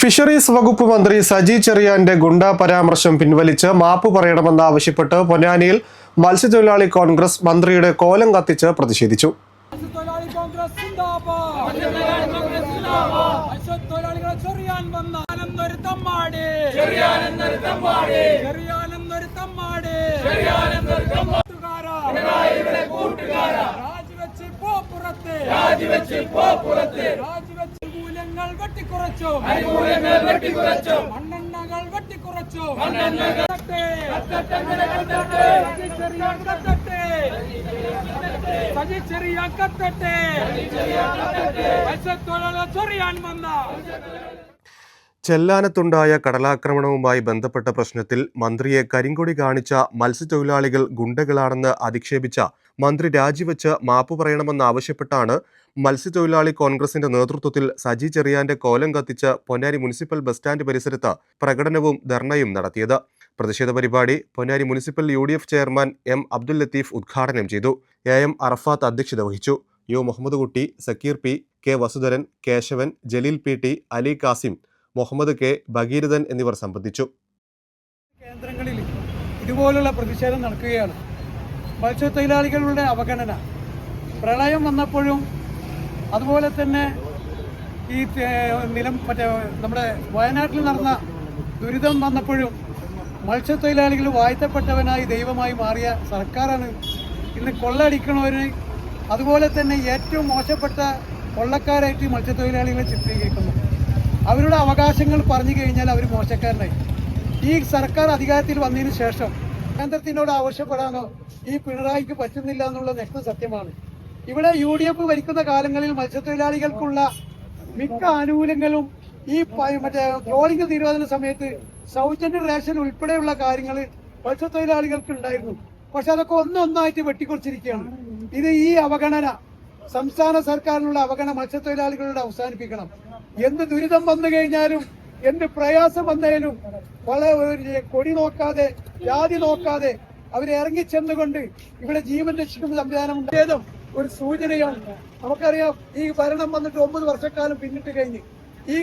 Fisheries വകുപ്പ് മന്ത്രി സജി ചെറിയാന്റെ ഗുണ്ട പരാമർശം പിൻവലിച്ച് മാപ്പ് പറയണമെന്ന് ആവശ്യപ്പെട്ട് പൊന്നാനിയിൽ മത്സ്യത്തൊഴിലാളി കോൺഗ്രസ് മന്ത്രിയുടെ കോലം കത്തിച്ച് പ്രതിഷേധിച്ചു. രാജിവെച്ച് പോ പുറത്ത്. രാജിവെച്ച് പോ പുറത്ത്. മൂല്യങ്ങൾ വെട്ടിക്കുറച്ചു. വെട്ടിക്കുറച്ചു. മണ്ണെണ്ണകൾ വെട്ടിക്കുറച്ചു. മണ്ണെണ്ണകൾ ചെറിയ കത്തട്ടെ സജി ചെറിയ കത്തട്ടെ മത്സ്യത്തൊഴിലാളികളെ ചൊറിയാൻ വന്ന. ചെല്ലാനത്തുണ്ടായ കടലാക്രമണവുമായി ബന്ധപ്പെട്ട പ്രശ്നത്തിൽ മന്ത്രിയെ കരിങ്കൊടി കാണിച്ച മത്സ്യത്തൊഴിലാളികൾ ഗുണ്ടകളാണെന്ന് അധിക്ഷേപിച്ച മന്ത്രി രാജിവെച്ച് മാപ്പു പറയണമെന്നാവശ്യപ്പെട്ടാണ് മത്സ്യത്തൊഴിലാളി കോൺഗ്രസിന്റെ നേതൃത്വത്തിൽ സജി ചെറിയാന്റെ കോലം കത്തിച്ച് പൊന്നാരി മുനിസിപ്പൽ ബസ് സ്റ്റാൻഡ് പരിസരത്ത് പ്രകടനവും ധർണയും നടത്തിയത്. പ്രതിഷേധ പരിപാടി Ponnani municipal U chairman M Abdul Latheef ഉദ്ഘാടനം ചെയ്തു. എ എം അറഫാത്ത് അധ്യക്ഷത വഹിച്ചു. U Muhammad Kutty Sakkir P K Vasudharan Keshavan Jaleel P T Ali Kasim Muhammad K Bhagirathan എന്നിവർ സംബന്ധിച്ചു. കേന്ദ്രങ്ങളിൽ ഇതുപോലുള്ള പ്രതിഷേധം നടക്കുകയാണ്. മത്സ്യത്തൊഴിലാളികളുടെ അവഗണന. പ്രളയം വന്നപ്പോഴും അതുപോലെ തന്നെ ഈ നിലം മറ്റേ നമ്മുടെ വയനാട്ടിൽ നടന്ന ദുരിതം വന്നപ്പോഴും മത്സ്യത്തൊഴിലാളികൾ വാഴ്ത്തപ്പെട്ടവനായി ദൈവമായി മാറിയ സർക്കാരാണ് ഇന്ന് കൊള്ളയടിക്കണവര്. അതുപോലെ തന്നെ ഏറ്റവും മോശപ്പെട്ട കൊള്ളക്കാരായിട്ട് മത്സ്യത്തൊഴിലാളികളെ ചിത്രീകരിക്കുന്നു. അവരുടെ അവകാശങ്ങൾ പറഞ്ഞു കഴിഞ്ഞാൽ അവർ മോശക്കാരനായി. ഈ സർക്കാർ അധികാരത്തിൽ വന്നതിന് ശേഷം കേന്ദ്രത്തിനോട് ആവശ്യപ്പെടാനോ ഈ പിണറായിക്ക് പറ്റുന്നില്ല എന്നുള്ള നെക്സ്റ്റ് സത്യമാണ്. ഇവിടെ യു ഡി എഫ് ഭരിക്കുന്ന കാലങ്ങളിൽ മത്സ്യത്തൊഴിലാളികൾക്കുള്ള മിക്ക ആനുകൂല്യങ്ങളും ഈ മറ്റേ ട്രോളിംഗ് നിരോധന സമയത്ത് സൗജന്യ റേഷൻ ഉൾപ്പെടെയുള്ള കാര്യങ്ങൾ മത്സ്യത്തൊഴിലാളികൾക്ക് ഉണ്ടായിരുന്നു. പക്ഷെ അതൊക്കെ ഒന്നൊന്നായിട്ട് വെട്ടിക്കുറിച്ചിരിക്കുകയാണ്. ഇത് ഈ അവഗണന സംസ്ഥാന സർക്കാരിനുള്ള അവഗണന മത്സ്യത്തൊഴിലാളികളോട് അവസാനിപ്പിക്കണം. എന്ത് ദുരിതം വന്നു കഴിഞ്ഞാലും എന്ത് പ്രയാസം വന്നാലും വളരെ കൊടി നോക്കാതെ ജാതി നോക്കാതെ അവരെ ഇറങ്ങിച്ചെന്നുകൊണ്ട് ഇവിടെ ജീവൻ രക്ഷിക്കുന്ന സംവിധാനം ഉണ്ടായതും ഒരു സൂചനയാണ് നമുക്കറിയാം ഈ ഭരണം വന്നിട്ട് ഒമ്പത് വർഷക്കാലം പിന്നിട്ട് കഴിഞ്ഞ്. ഈ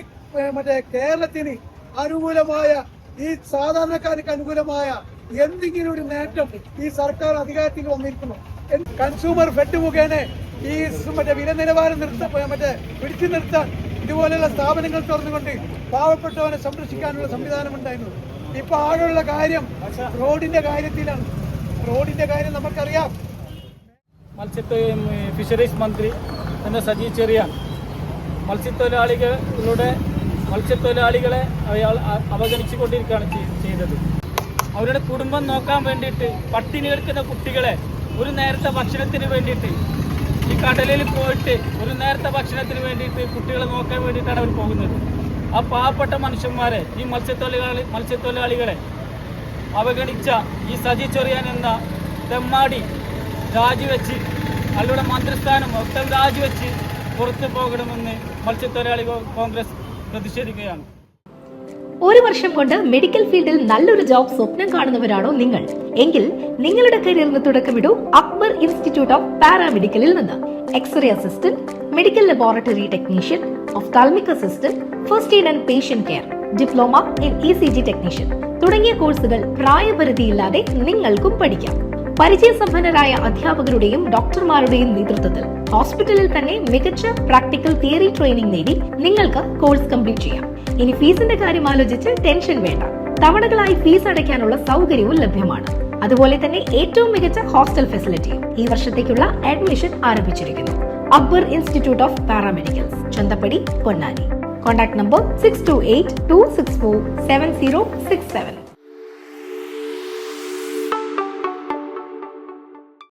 മറ്റേ കേരളത്തിന് അനുകൂലമായ ഈ സാധാരണക്കാർക്ക് അനുകൂലമായ എന്തെങ്കിലും ഒരു നേട്ടം ഈ സർക്കാർ അധികാരത്തിൽ വന്നിരിക്കുന്നു. കൺസ്യൂമർ ഫെഡ് മുഖേന ഈ മറ്റേ വില നിലവാരം നിർത്ത മറ്റേ പിടിച്ചു നിർത്താൻ ഇതുപോലെയുള്ള സ്ഥാപനങ്ങൾ തുറന്നുകൊണ്ട് പാവപ്പെട്ടവനെ സംരക്ഷിക്കാനുള്ള സംവിധാനം ഉണ്ടായിരുന്നു. ഇപ്പൊ ആഴമുള്ള കാര്യം റോഡിന്റെ കാര്യത്തിലാണ്. റോഡിന്റെ കാര്യം നമുക്കറിയാം. മത്സ്യത്തൊഴിൽ ഫിഷറീസ് മന്ത്രി എന്ന സജി ചെറിയാൻ മത്സ്യത്തൊഴിലാളികളുടെ മത്സ്യത്തൊഴിലാളികളെ അയാൾ അവഗണിച്ചുകൊണ്ടിരിക്കുകയാണ് ചെയ്തത്. അവരുടെ കുടുംബം നോക്കാൻ വേണ്ടിയിട്ട് പട്ടിണി കിടക്കുന്ന കുട്ടികളെ ഒരു നേരത്തെ ഭക്ഷണത്തിന് വേണ്ടിയിട്ട് ഈ കടലിൽ പോയിട്ട് ഒരു നേരത്തെ ഭക്ഷണത്തിന് വേണ്ടിയിട്ട് കുട്ടികളെ നോക്കാൻ വേണ്ടിയിട്ടാണ് അവർ പോകുന്നത്. ആ പാവപ്പെട്ട മനുഷ്യന്മാരെ ഈ മത്സ്യത്തൊഴിലാളി മത്സ്യത്തൊഴിലാളികളെ അവഗണിച്ച ഈ സജി ചൊറിയാൻ എന്ന തെമ്മാടി രാജിവെച്ച് അവരുടെ മന്ത്രിസ്ഥാനം മൊത്തം രാജിവെച്ച് പുറത്തു പോകണമെന്ന് മത്സ്യത്തൊഴിലാളി കോൺഗ്രസ് പ്രതിഷേധിക്കുകയാണ്. ഒരു വർഷം കൊണ്ട് മെഡിക്കൽ ഫീൽഡിൽ നല്ലൊരു ജോബ് സ്വപ്നം കാണുന്നവരാണോ നിങ്ങൾ? എങ്കിൽ നിങ്ങളുടെ കരിയറിന് തുടക്കമിടൂ അക്ബർ ഇൻസ്റ്റിറ്റ്യൂട്ട് ഓഫ് പാരാമെഡിക്കലിൽ നിന്ന്. X-ray assistant medical laboratory technician ophthalmic assistant first aid and patient care diploma in E C G technician തുടങ്ങിയ കോഴ്സുകൾ പ്രായപരിധിയില്ലാതെ നിങ്ങൾക്കും പഠിക്കാം. പരിചയസമ്പന്നരായ അധ്യാപകരുടെയും ഡോക്ടർമാരുടെയും നേതൃത്വത്തിൽ ഹോസ്പിറ്റലിൽ തന്നെ മികച്ച പ്രാക്ടിക്കൽ തിയറി ട്രെയിനിംഗ് നേടി നിങ്ങൾക്ക് കോഴ്സ് കംപ്ലീറ്റ് ചെയ്യാം. ഇനി ഫീസിന്റെ കാര്യം ആലോചിച്ച് ടെൻഷൻ വേണ്ട. തവണകളായി ഫീസ് അടയ്ക്കാനുള്ള സൗകര്യവും ലഭ്യമാണ്. അതുപോലെ തന്നെ ഏറ്റവും മികച്ച ഹോസ്റ്റൽ ഫെസിലിറ്റിയും ഈ വർഷത്തേക്കുള്ള അഡ്മിഷൻ ആരംഭിച്ചിരിക്കുന്നു. Akbar institute of paramedicals Chanthappadi Ponnani. Contact number six two eight two six four seven zero six seven